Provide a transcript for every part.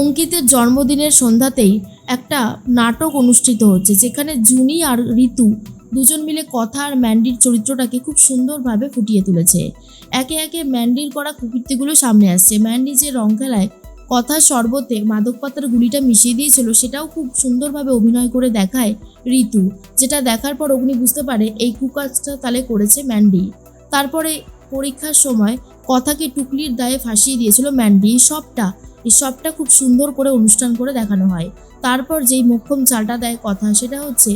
অঙ্কিতের জন্মদিনের সন্ধ্যাতেই একটা নাটক অনুষ্ঠিত হচ্ছে, যেখানে জুনি আর ঋতু দুজন মিলে কথা আর ম্যান্ডির চরিত্রটাকে খুব সুন্দরভাবে ফুটিয়ে তুলেছে। একে একে ম্যান্ডির করা কুকীর্তিগুলো সামনে আসছে। ম্যান্ডি যে রং খেলায় কথার শরবতে মাদক পাতার গুলিটা মিশিয়ে দিয়েছিল, সেটাও খুব সুন্দরভাবে অভিনয় করে দেখায় ঋতু, যেটা দেখার পর অগ্নি বুঝতে পারে এই কুকাজটা তাহলে করেছে ম্যান্ডি। তারপরে পরীক্ষার সময় কথাকে টুকলির দায়ে ফাঁসিয়ে দিয়েছিল ম্যান্ডি। সবটা এই সবটা খুব সুন্দর করে অনুষ্ঠান করে দেখানো হয়। তারপর যেই মোক্ষম চালটা দেয় কথা সেটা হচ্ছে,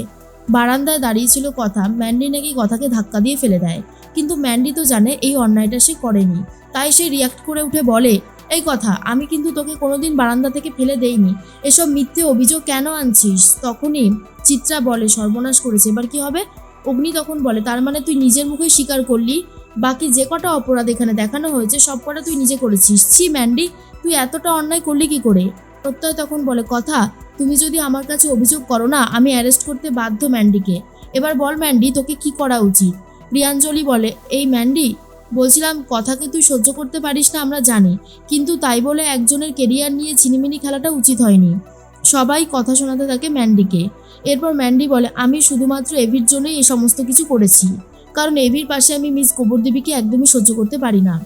বারান্দায় দাঁড়িয়েছিল কথা, ম্যান্ডি নাকি কথাকে ধাক্কা দিয়ে ফেলে দেয়। কিন্তু ম্যান্ডি তো জানে এই অন্যায়টা সে করেনি। তাই সে রিয়াক্ট করে উঠে বলে, এই কথা, আমি কিন্তু তোকে কোনোদিন বারান্দা থেকে ফেলে দেইনি। এসব মিথ্যে অভিযোগ কেন আনছিস? তখনই চিত্রা বলে, সর্বনাশ করেছে। এবার কি হবে? অগ্নি তখন বলে, তার মানে তুই নিজের মুখে স্বীকার করলি? বাকি যে কটা অপরাধ এখানে দেখানো হয়েছে, সব কটা তুই নিজে করেছিস? ছি, ম্যান্ডি তুই এতটা অন্যায় করলি কি করে? প্রত্যয় তখন বলে, কথা, তুমি যদি আমার কাছে অভিযোগ করো না, আমি অ্যারেস্ট করতে বাধ্য ম্যান্ডিকে। এবার বল ম্যান্ডি, তোকে কি করা উচিত? প্রিয়াঞ্জলি বলে, এই ম্যান্ডি, বলছিলাম, কথাকে তুই সহ্য করতে পারিস না, আমরা জানি। কিন্তু তাই বলে একজনের কেরিয়ার নিয়ে ছিনিমিনি খেলাটা উচিত হয়নি। সবাই কথা শোনাতে থাকে ম্যান্ডিকে। এরপর ম্যান্ডি বলে, আমি শুধুমাত্র এভির জন্যই এই সমস্ত কিছু করেছি। কারণ এভির পাশে আমি মিস গোবরদেবীকে একদমই সহ্য করতে পারি না।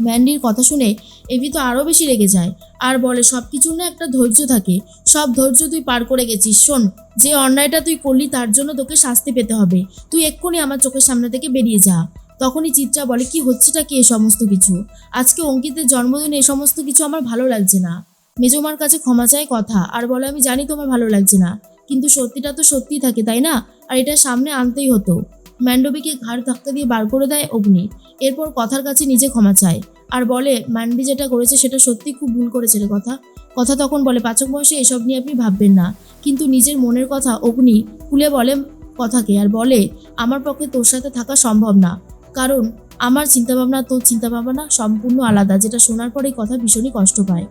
ম্যান্ডির কথা শুনে এভি তো আরও বেশি রেগে যায়। আর বলে সব কিছুর না একটা ধৈর্য থাকে। সব ধৈর্য তুই পার করে গেছিস, শোন। যে অন্যায়টা তুই করলি, তার জন্য তোকে শাস্তি পেতে হবে। তুই এক্ষুনি আমার চোখের সামনে থেকে বেরিয়ে যা। তখনই চিত্রা বলে, কি হচ্ছেটা কি এ সমস্ত কিছু? আজকে অঙ্কিতের জন্মদিনে এ সমস্ত কিছু আমার ভালো লাগছে না। মেজমার কাছে ক্ষমা চায় কথা। আর বলে, আমি জানি তোমার ভালো লাগছে না। কিন্তু সত্যিটা তো সত্যিই থাকে, তাই না? আর এটা সামনে আনতেই হতো। ম্যান্ডবীকে ঘাড় ধাক্কা দিয়ে বার করে দেয় অগ্নি। এরপর কথার কাছে নিজে ক্ষমা চায়। আর বলে ম্যান্ডি যেটা করেছে সেটা সত্যি খুব ভুল করেছে রে কথা। কথা তখন বলে, পাচক বয়সে এসব নিয়ে আপনি ভাববেন না। কিন্তু নিজের মনের কথা অগ্নি খুলে বলে কথাকে আর বলে, আমার পক্ষে তোর সাথে থাকা সম্ভব না। কারণ আমার চিন্তাভাবনা তোর চিন্তাভাবনা সম্পূর্ণ আলাদা, যেটা শোনার পরেই কথা ভীষণই কষ্ট পায়।